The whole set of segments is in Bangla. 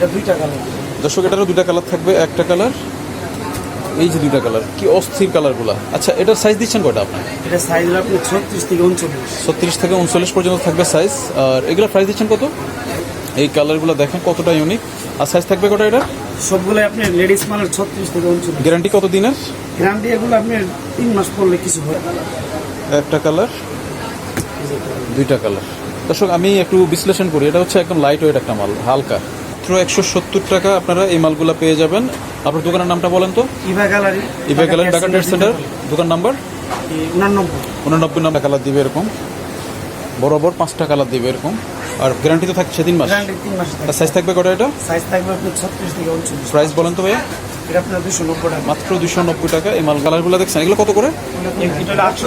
এটা দুইটা কালার দর্শক এটারও দুটা কালার থাকবে একটা কালার এই যে দুটা কালার কি অস্থির কালারগুলা আচ্ছা এটার সাইজ দিচ্ছেন কয়টা আপনি? এটা সাইজ আপনি ছত্রিশ থেকে উনচল্লিশ। ছত্রিশ থেকে উনচল্লিশ পর্যন্ত থাকবে সাইজ আর এগুলো প্রাইস দিচ্ছেন কত? এই কালারগুলো দেখেন কতটা ইউনিক আর সাইজ থাকবে কটা এটা সবগুলো আপনি লেডিস মালের ছত্রিশ থেকে উনচল্লিশ। গ্যারান্টি কত দিনের? গ্যারান্টি এগুলো আপনি তিন মাস পরলে কিছু হয় একটা কালার দুইটা কালার দর্শক আমি একটু বিশ্লেষণ করি। এটা হচ্ছে একদম লাইট ওয়েট একটা মাল হালকা। মাত্র একশো সত্তর টাকা আপনারা এই মালগুলো পেয়ে যাবেন। আপনার দোকানের নামটা বলেন তো? ইভা গ্যালারি ইবে গেলেন ঢাকা ট্রেড সেন্টার দোকান নাম্বার? উনানব্বই। উননব্বই নাম্বার কালার দিবে এরকম। বরাবর পাঁচটা কালার দিবে এরকম। আর গ্যারান্টি তো থাকছে তিন মাস। আর সাইজ থাকবে কটা এটা? সাইজ থাকবে আপনি ছত্রিশ থেকে উনচল্লিশ। প্রাইস বলেন তো ভাইয়া। আপনার মাত্র দুশো নব্বই টাকা। এই মাল কালারগুলো দেখছেন এগুলো কত করে? হলো আটশো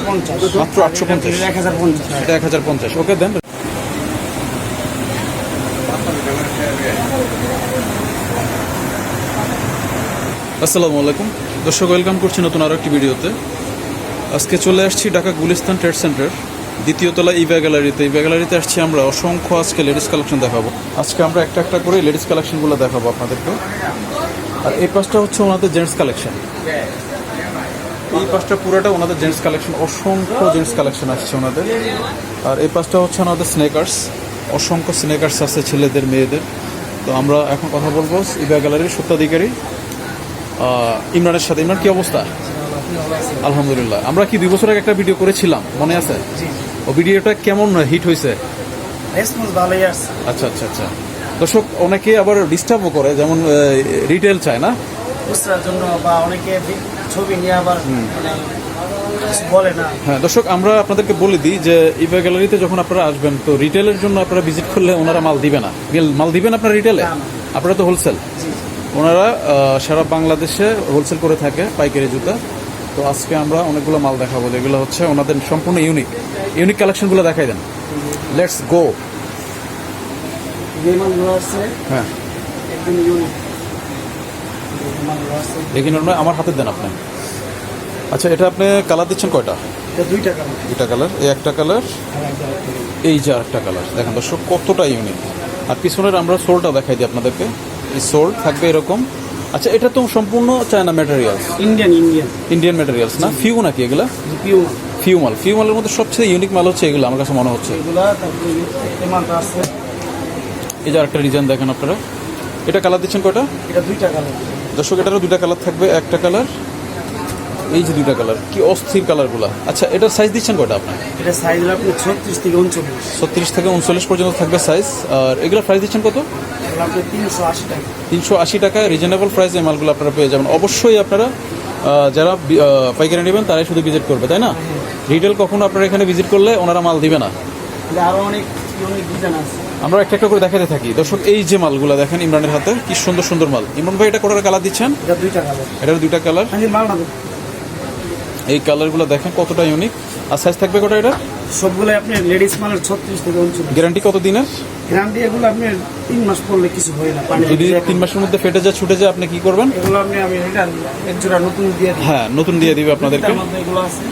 পঞ্চাশ। এক হাজার পঞ্চাশ। ওকে দেন। আসসালামু আলাইকুম। দর্শক ওয়েলকাম করছি নতুন আরও একটি ভিডিওতে। আজকে চলে আসছি ঢাকা গুলিস্তান ট্রেড সেন্টার, দ্বিতীয় তলা ইভা গ্যালারিতে। ইভা গ্যালারিতে আসছি আমরা। অসংখ্য আজকে লেডিস কালেকশন দেখাবো। আজকে আমরা একটা একটা করে লেডিস কালেকশনগুলো দেখাবো আপনাদেরকে। আর এই পাশটা হচ্ছে ওনাদের জেন্টস কালেকশন। এই পাশটা পুরোটা ওনাদের জেন্টস কালেকশন। অসংখ্য জেন্টস কালেকশন আসছে ওনাদের। আর এই পাশটা হচ্ছে ওনাদের স্নেকার্স। অসংখ্য স্নেকার্স আছে ছেলেদের, মেয়েদের। তো আমরা এখন কথা বলব ইবা গ্যালারির সত্যাধিকারী ইমরানের সাথে। ইমরান কি অবস্থা? আলহামদুলিল্লাহ। আমরা কি দুই বছর আগে একটা ভিডিও করেছিলাম? মনে আছে? ও ভিডিওটা কেমন হিট হয়েছে? আচ্ছা আচ্ছা আচ্ছা। দর্শক অনেকে আবার ডিস্টার্বও করে যেমন রিটেল চায় না? জন্য বা অনেকে ছবি নিয়ে আবার মানে বলে না। হ্যাঁ দর্শক আমরা আপনাদেরকে বলে দিই যে ইভা গ্যালারিতে যখন আপনারা আসবেন তো রিটেলের জন্য আপনারা ভিজিট করলে ওনারা মাল দিবে না। মাল দিবেন আপনারা রিটেলে। আপনারা তো হোলসেল ওনারা সারা বাংলাদেশে হোলসেল করে থাকে পাইকারি জুতা। তো আজকে আমরা অনেকগুলো মাল দেখাবো। যেগুলো হচ্ছে ওনাদের সম্পূর্ণ ইউনিক ইউনিক কালেকশনগুলো দেখাই দেন। লেটস গো হ্যাঁ। আমার হাতে দেন আপনি। আচ্ছা এটা আপনি কালার দিচ্ছেন কয়টা? দুইটা কালার এই একটা কালার এই যে আরেকটা কালার দেখেন দর্শক কতটা ইউনিক আর পিছনের আমরা সোলটা দেখাই দিই আপনাদেরকে। সোল থাকবে এরকম। আচ্ছা এটা তো সম্পূর্ণ China materials Indian Indian Indian materials না? ফিউ নাকি এগুলা? ফিউ ফিউ মাল। ফিউ মালের মধ্যে সবচেয়ে ইউনিক মাল হচ্ছে এগুলো আমার কাছে মনে হচ্ছে। এগুলা তারপরে এই মালটা আছে। এই যে আরেকটা ডিজাইন দেখেন আপনারা। এটা কালার দিচ্ছেন কয়টা? এটা দুইটা কালার দর্শক এটারও দুইটা কালার থাকবে একটা কালার এই যে দুটা কালার কি অস্থির কালারগুলা আচ্ছা এটার সাইজ দিচ্ছেন কয়টা আপনার এটা সাইজ হলো আপনি ছত্রিশ থেকে উনচল্লিশ। ছত্রিশ থেকে উনচল্লিশ পর্যন্ত থাকবে সাইজ আর এগুলো প্রাইস দিচ্ছেন কত? তিনশো আশি টাকা। টাকায় রিজনেবল প্রাইসে মালগুলো আপনারা পেয়ে যাবেন। অবশ্যই আপনারা যারা পাইকারি নেবেন তারাই শুধু ভিজিট করবে তাই না? রিটেল কখনো আপনারা এখানে ভিজিট করলে ওনারা মাল দিবে না। এটা আরও অনেক অনেক ডিজাইন আছে। আমরা একটা একটা করে দেখাতে থাকি। দর্শক এই যে মালগুলো দেখেন ইমরানের হাতে কি সুন্দর সুন্দর মাল। ইমরান ভাই এটা কোটার কালার দিচ্ছেন? এটা দুইটা কালার এটার দুইটা কালার দেখুন। এই কালারগুলো দেখেন কতটা ইউনিক আর সাইজ থাকবে কটা এটা সবগুলো আপনি লেডিস মালের ছত্রিশ থেকে উনচল্লিশ। গ্যারান্টি কত দিনের? গ্যারান্টি এগুলো আপনি তিন মাস পরলে কিছু হয় না পানি যদি তিন মাসের মধ্যে ফেটে যায় ছুটে যায় আপনি কি করবেন? এগুলো আপনি আমি এটা এক জোড়া নতুন দিয়ে দিই। হ্যাঁ নতুন দিয়ে দিবে আপনাদেরকে। এগুলো আছে।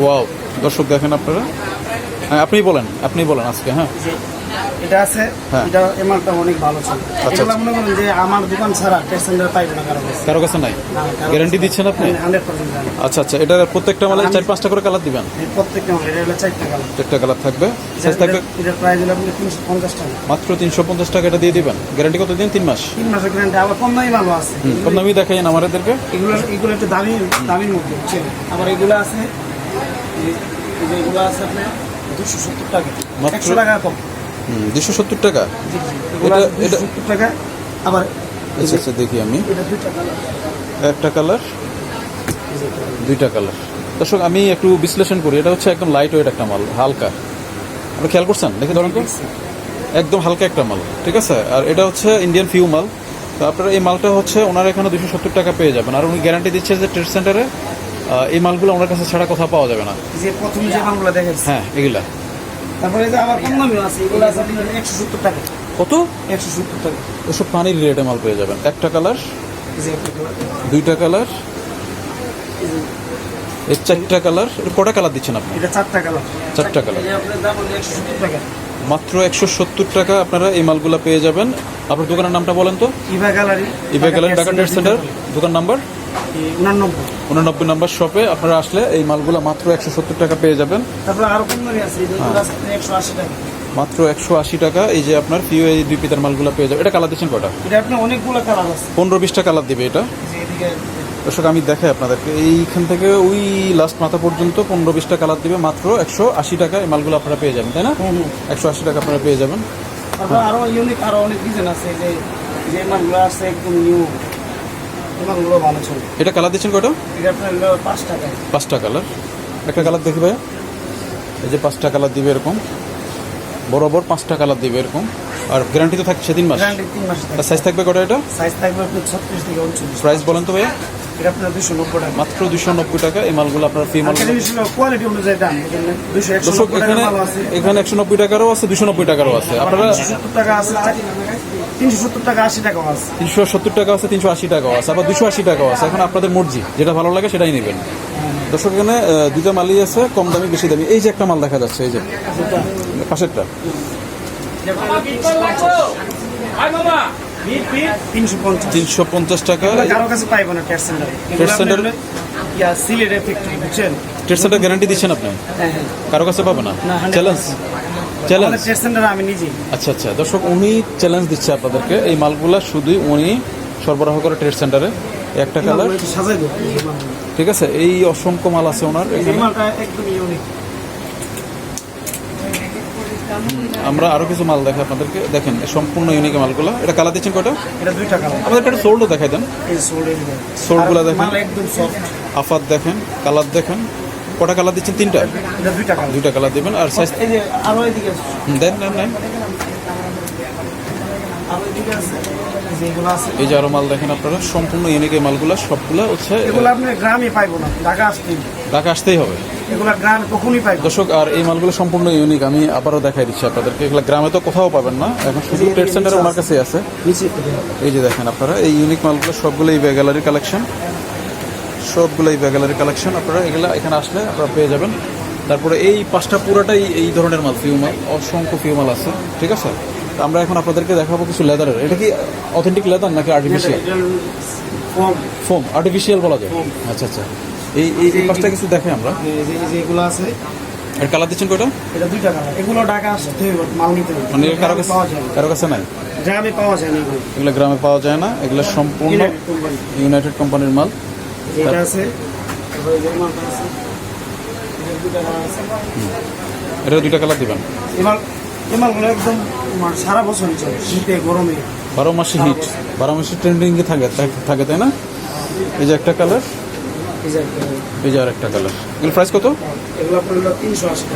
ওয়াও দর্শক দেখেন আপনারা। হ্যাঁ আপনি বলেন আপনি বলেন আজকে হ্যাঁ। এটা আছে হ্যাঁ। এটা এমালটা অনেক ভালো ছিল। আচ্ছা। এগুলো মনে করেন যে আমার দোকান ছাড়া টেস্ট সেন্টার পাইবে না কারও কাছে। কারও কাছে নাই? গ্যারান্টি দিচ্ছেন আপনি? জানি আচ্ছা আচ্ছা এটার প্রত্যেকটা মালে চার পাঁচটা করে কালার দিবেন? প্রত্যেকটা মাল এটা হলো চারটা কালার চারটা কালার থাকবে। সাইজ থাকবে? এটার প্রাইস হলো আপনি তিনশো পঞ্চাশ টাকা। মাত্র তিনশো পঞ্চাশ টাকা এটা দিয়ে দিবেন। গ্যারান্টি কত দিন? তিন মাস? তিন মাসের গ্যারান্টি আবার কম দামি ভালো আছে। কম দামি দেখাইন আমাদেরকে এগুলো এগুলো একটু দামি দামির মধ্যে আবার এগুলো আছে এই- এই যে এগুলো আছে আপনার দুশো সত্তর টাকা। মাত্র- একশো টাকা কম। দুশো সত্তর টাকা। এটা- এটা- টাকা আবার আচ্ছা আচ্ছা দেখি আমি। একটা কালার। দুইটা কালার দর্শক আমি একটু বিশ্লেষণ করি। এটা হচ্ছে একদম লাইট ওয়েট একটা মাল হালকা। আপনি খেয়াল করছেন? দেখে ধরেন একদম হালকা একটা মাল ঠিক আছে? আর এটা হচ্ছে ইন্ডিয়ান ফিউ মাল। তো আপনারা এই মালটা হচ্ছে ওনার এখানে দুশো সত্তর টাকা পেয়ে যাবেন। আর উনি গ্যারান্টি দিচ্ছে যে ট্রেড সেন্টারে এই মালগুলো ওনার কাছে ছাড়া কোথাও পাওয়া যাবে না। যে প্রথম যে মালগুলো দেখাচ্ছি। হ্যাঁ এগুলা। তারপরে যে আবার কম দামিও আছে এগুলো আছে একশো সত্তর টাকা। কত? একশো সত্তর টাকা। ওসব পানির রেটে মাল পেয়ে যাবেন। একটা কালার। দুইটা কালারের চারটা কালার কটা কালার দিচ্ছেন আপনি? এটা চারটা কালার। চারটা টাকা। মাত্র একশো সত্তর টাকা আপনারা এই মালগুলা পেয়ে যাবেন। আপনার দোকানের নামটা বলেন তো। Eva Gallery Eva Gallery Dhaka trade centre দোকান নাম্বার? উনানব্বই। নম্বর শপে আপনারা আসলে এই মালগুলা মাত্র একশো সত্তর টাকা পেয়ে যাবেন। তারপরে আরও কম আছে হ্যাঁ। একশো আশি টাকা। মাত্র একশো আশি টাকা এই যে আপনার পিও এই দুই পিতার মালগুলা পেয়ে যাবেন। এটা কালার দিচ্ছেন কটা এটা আপনার অনেকগুলো কালার আছে। পনেরো বিশটা কালার দিবে এটা। দর্শক আমি দেখাই আপনাদেরকে। এইখান থেকে ওই লাস্ট মাথা পর্যন্ত পনেরো বিশটা কালার দিবে মাত্র একশো আশি টাকা এই মালগুলো আপনারা পেয়ে যাবেন তাই না। একশো আশি টাকা আপনারা পেয়ে যাবেন। আরও ইউনিক আরও অনেক ডিজাইন আছে যে যে মালগুলো আছে একদম নিউ ভালো এটা কালার দিচ্ছেন কটা এটা আপনার হলো পাঁচ টাকায় পাঁচটা কালার। একটা কালার দেখি ভাইয়া। এই যে পাঁচটা কালার দিবে এরকম। বরাবর পাঁচটা কালার দিবে এরকম। আর গ্যারান্টি তো থাকছে তিন মাস। গ্যারান্টি তিন মাস সাইজ থাকবে কটা এটা? সাইজ থাকবে আপনার ছত্রিশ থেকে উনচল্লিশ। প্রাইস বলেন তো ভাইয়া। এটা আপনার দুশো নব্বই টাকা। মাত্র দুশো নব্বই টাকা এই মালগুলো আপনার ফ্রি মাল কোয়ালিটি অনুযায়ী দাম এখানে এখানে মাল আছে। এখানে একশো নব্বই টাকারও আছে দুশো নব্বই টাকারও আছে। আপনারা তিনশো সত্তর টাকা আছে তিনশো সত্তর টাকা আশি টাকাও আছে। তিনশো সত্তর টাকা আছে তিনশো আশি টাকাও আছে আবার দুশো আশি টাকাও আছে। এখন আপনাদের মর্জি যেটা ভালো লাগে সেটাই নেবেন। দর্শক এখানে দুইটা মালই আছে কম দামি বেশি দামি। এই যে একটা মাল দেখা যাচ্ছে এই যে। যেটা পাশেরটা। তিনশো পঞ্চাশ। টাকা। এগুলো কারও কাছে পাইবো না টেস্ট সেন্টারে Test center? ইয়া সিলেটের ফ্যাক্টরি বুঝছেন? ট্রেড সেন্টার গ্যারান্টি দিচ্ছেন আপনি? হ্যাঁ হ্যাঁ। কারও কাছে পাবে না? না, 100% চ্যালেঞ্জ চ্যালেঞ্জ আমি আচ্ছা আচ্ছা। দর্শক উনি চ্যালেঞ্জ দিচ্ছে আপনাদেরকে। এই মালগুলা শুধুই উনি সরবরাহ করে ট্রেড সেন্টারে একটা কালার ঠিক আছে? এই অসংখ্য মাল আছে ওনার এখানে। আমরা আরও কিছু মাল দেখাই আপনাদেরকে। দেখেন সম্পূর্ণ ইউনিক মালগুলো। এটা কালার দিচ্ছেন কয়টা? এটা দুইটা কালার আমাদের একটা সোল্ডও দেখাই দেন। এই সোল সোলগুলো দেখেন। মাল একদম সফট আফাত দেখেন কালার দেখেন। কটা কালার দিচ্ছেন? তিনটা? এটা দুইটা কালার দিবেন। আর সাইজ এই যে আরও এদিকে দেন নেন এই যে আরও মাল দেখেন আপনারা সম্পূর্ণ ইউনিক মালগুলো সবগুলো হচ্ছে এগুলো আপনি গ্রামে পাইবো না। ঢাকা আসতেই ঢাকা আসতেই হবে। এগুলো গ্রামে কখনই পাইবো না। দর্শক আর এই মালগুলো সম্পূর্ণ ইউনিক আমি আবারও দেখাই দিচ্ছি আপনাদেরকে। এগুলো গ্রামে তো কোথাও পাবেন না। এখন শুধু ট্রেড সেন্টারে ওনার কাছেই আছে। এই যে দেখেন আপনারা এই ইউনিক মালগুলো সবগুলো এই গ্যালারির কালেকশন সবগুলো এই গ্যালারির কালেকশন আপনারা এগুলো এখানে আসলে আপনারা পেয়ে যাবেন। তারপরে এই পাঁচটা পুরোটাই এই ধরনের মাল ফিউমাল অসংখ্য ফিউমাল আছে। ঠিক আছে? আমরা এখন আপনাদেরকে দেখাবো কিছু লেদারের এটা কি অথেন্টিক লেদার নাকি আর্টিফিশিয়াল ফোম আর্টিফিশিয়াল বলা যায়. আচ্ছা আচ্ছা। এই এই পাঁচটা কিছু দেখে আমরা। এই যে এই যে এগুলো আছে। আর কালার দিচ্ছেন কয়টা? এটা দুইটা কালার এগুলো ঢাকা আসতে হবে মাল নিতে হবে মানে কারও কাছে পাওয়া যায় না। কারও কাছে নাই? গ্রামে পাওয়া যায় না এগুলো। গ্রামে পাওয়া যায় না এগুলো সম্পূর্ণ ইউনাইটেড কোম্পানির মাল। যেটা আছে। এটা দুইটা কালার দিবেন? এবার এই মালগুলো একদম মানে সারা বছরই চলে শীতে গরমে। বারো মাসে হিট বারো মাসে ট্রেন্ডিং থাকে- থাকে তাই না? এই যে একটা কালার এই একটা- কালার এগুলো প্রাইস কত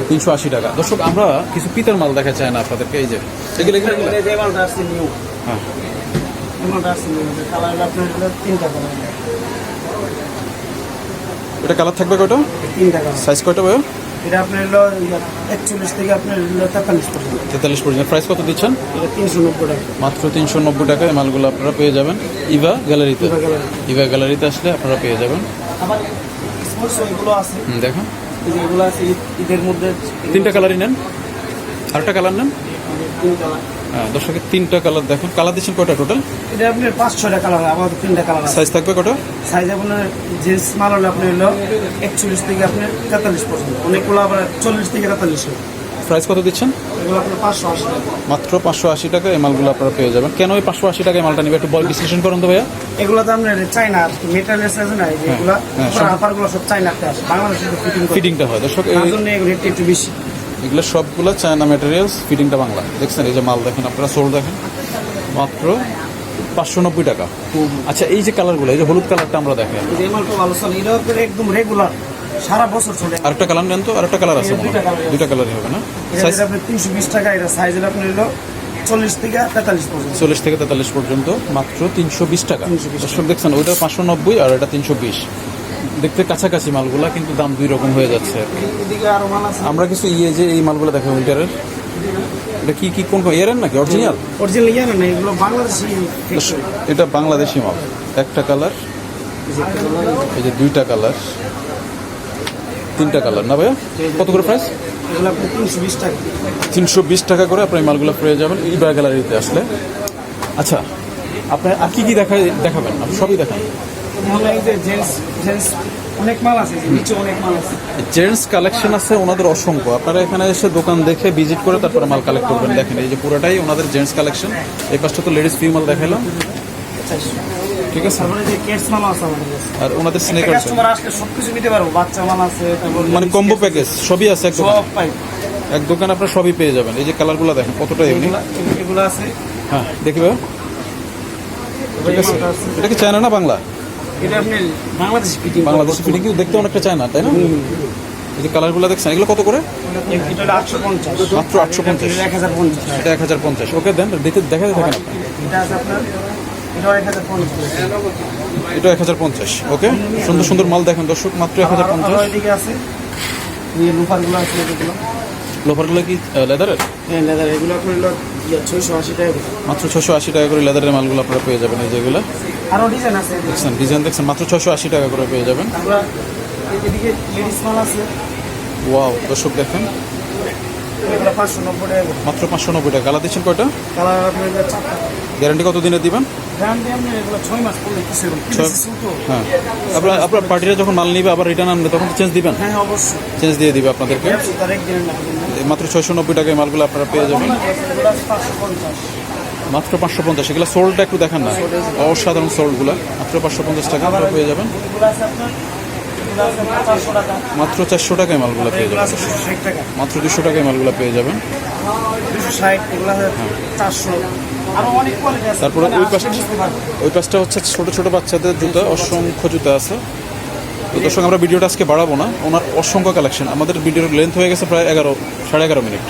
তিনশো আশি টাকা। দর্শক আমরা কিছু পিতার মাল দেখা চাই না আপনাদেরকে এই যে। এগুলো হ্যাঁ। এটা কালার থাকবে কয়টা? সাইজ কয়টা ভাই এটা আপনার হলো একচল্লিশ থেকে আপনার হলো তেতাল্লিশ পর্যন্ত। তেতাল্লিশ পর্যন্ত। প্রাইস কত দিচ্ছেন? এটা তিনশো নব্বই টাকা। মাত্র তিনশো নব্বই টাকা এই মালগুলো আপনারা পেয়ে যাবেন। ইভা গ্যালারিতে ইভা গ্যালারিতে আসলে আপনারা পেয়ে যাবেন। আবার স্পোর্টস এগুলো আছে। দেখুন এই আছে ঈদের মধ্যে তিনটা কালারই নেন। আরেকটা কালার নেন। হ্যাঁ দর্শকের তিনটা কালার দেখুন কালার দিচ্ছেন কয়টা টোটাল এটা আপনার পাঁচ ছয়টা কালার হয়। আমাদের তিনটা কালার আছে। সাইজ থাকবে কটা সাইজ আপনার জিন্স মাল হলে আপনার হলো একচল্লিশ থেকে আপনার তেতাল্লিশ পর্যন্ত। অনেকগুলো আবার চল্লিশ থেকে তেতাল্লিশ হয়। প্রাইস কত দিচ্ছেন? মাত্র পাঁচশো আশি টাকা এই মালগুলো আপনারা পেয়ে যাবেন। কেন ওই পাঁচশো আশি টাকায় মালটা নিবে একটু বল বিশ্লেষণ করুন তো ভাইয়া। এগুলো তো আপনার চাইনা মেটালের সাইজ না এগুলো হ্যাঁ, সব- আপারগুলো সব চাইনাতে আসে বাংলাদেশে ফিটিং ফিটিংটা হয়। দর্শক এই- জন্য এগুলো একটু বেশি। এগুলো সবগুলো চায়না ম্যাটেরিয়ালস ফিটিংটা বাংলা। দেখছেন এই যে মাল দেখেন আপনারা সোল দেখেন। মাত্র পাঁচশো নব্বই টাকা। আচ্ছা এই যে কালারগুলো এই যে হলুদ কালারটা আমরা দেখেন। এই মালটা ভালো চলে এটা একদম রেগুলার সারা বছর চলে। আরেকটা কালার নেন তো আরেকটা কালার আছে। দুইটা কালারই হবে না? সাইজ তিনশো বিশ টাকা এটা সাইজের আপনার হলো চল্লিশ থেকে তেতাল্লিশ পর্যন্ত। চল্লিশ থেকে তেতাল্লিশ পর্যন্ত মাত্র তিনশো বিশ টাকা। দর্শক দেখছেন ওইটা পাঁচশো নব্বই আর এটা তিনশো বিশ। দেখতে কাছাকাছি মালগুলা কিন্তু দাম দুই রকম হয়ে যাচ্ছে। আমরা কিছু ইয়ে যে এই মালগুলো দেখো উইন্টারের এটা কি কি কোন ইয়ারের নাকি? অরিজিনাল অরিজিনাল ইয়ে না এগুলো বাংলাদেশি এটা বাংলাদেশি মাল। একটা কালার এই যে দুইটা কালার। তিনটা কালার না ভাইয়া? কত করে প্রাইস তিনশো বিশ টাকা। করে আপনার মালগুলো পেয়ে যাবেন ইবা গ্যালারিতে আসলে। আচ্ছা আপনি আর কি কি দেখা দেখাবেন? আপনি সবই দেখান। জেন্টস কালেকশন আছে ওনাদের অসংখ্য। আপনারা এখানে এসে দোকান দেখে ভিজিট করে তারপরে মাল কালেক্ট করবেন। দেখেন এই যে পুরোটাই ওনাদের জেন্টস কালেকশন এই পাশটা তো লেডিস ফিমেল দেখালাম ঠিক আছে? তারপরে যে কেটস মাল আছে আমাদের কাছে। আর ওনাদের স্নেকার আছে কাস্টমার আসলে সব কিছু নিতে পারব। বাচ্চা মাল আছে তারপর মানে কম্বো প্যাকেজ সবই আছে এক দোকান? সব পাই। এক দোকান আপনার সবই পেয়ে যাবেন। এই যে কালারগুলো দেখেন কতটা ইউনিক এগুলা এগুলো আছে। হ্যাঁ দেখি ভাই এটা কি চায়না না বাংলা? এটা আপনি বাংলাদেশ ফিটিং বাংলাদেশি ফিটিং কিন্তু দেখতে অনেকটা চায়না তাই না? এই যে কালারগুলো দেখছেন এগুলো কত করে? মাত্র আটশো পঞ্চাশ। এক হাজার পঞ্চাশ। ওকে দেন দেখে দেখা আছে আপনার এটা এক হাজার পঞ্চাশ। ওকে? সুন্দর সুন্দর মাল দেখেন দর্শক মাত্র এক হাজার পঞ্চাশ। আছে। লোফারগুলো আছে এগুলো। লোফারগুলো কি লেদারের? হ্যাঁ লেদার এগুলো আপনার ছয়শো আশি টাকা মাত্র ছশো আশি টাকা করে লেদারের মালগুলো আপনারা পেয়ে যাবেন এই যেগুলো আরও ডিজাইন আছে দেখছেন ডিজাইন দেখছেন মাত্র ছশো আশি টাকা করে পেয়ে যাবেন। ওয়াও দর্শক দেখেন। এগুলো পাঁচশো নব্বই টাকা মাত্র পাঁচশো নব্বই টাকা। কালার দিচ্ছেন কয়টা? কালার আপনার চারটা। গ্যারান্টি কত দিনের দিবেন? আপনি এগুলো ছয় মাস পড়লে কিছু হ্যাঁ। আপনার আপনার পার্টিরা যখন মাল নিবে আবার রিটার্ন আনবে তখন চেঞ্জ দিবেন? হ্যাঁ অবশ্যই। চেঞ্জ দিয়ে দিবে আপনাদেরকে। মাত্র ছয়শো নব্বই টাকায় মালগুলো আপনারা পেয়ে যাবেন। মাত্র পাঁচশো পঞ্চাশ। এগুলো সোল্ডটা একটু দেখান না। অসাধারণ সোল্ডগুলো মাত্র পাঁচশো পঞ্চাশ টাকা আপনারা পেয়ে যাবেন। মাত্র চারশো টাকায় মালগুলো পেয়ে যাবেন। মাত্র দুশো টাকায় মালগুলো পেয়ে যাবেন। আছে তারপরে ওই পাশটা ওই পাশটা হচ্ছে ছোট ছোট বাচ্চাদের জুতা, অসংখ্য জুতা আছে। তো দর্শক, আমরা ভিডিওটা আজকে বাড়াবো না। ওনার অসংখ্য কালেকশন আমাদের ভিডিওর লেন্থ হয়ে গেছে প্রায় এগারো সাড়ে এগারো মিনিট।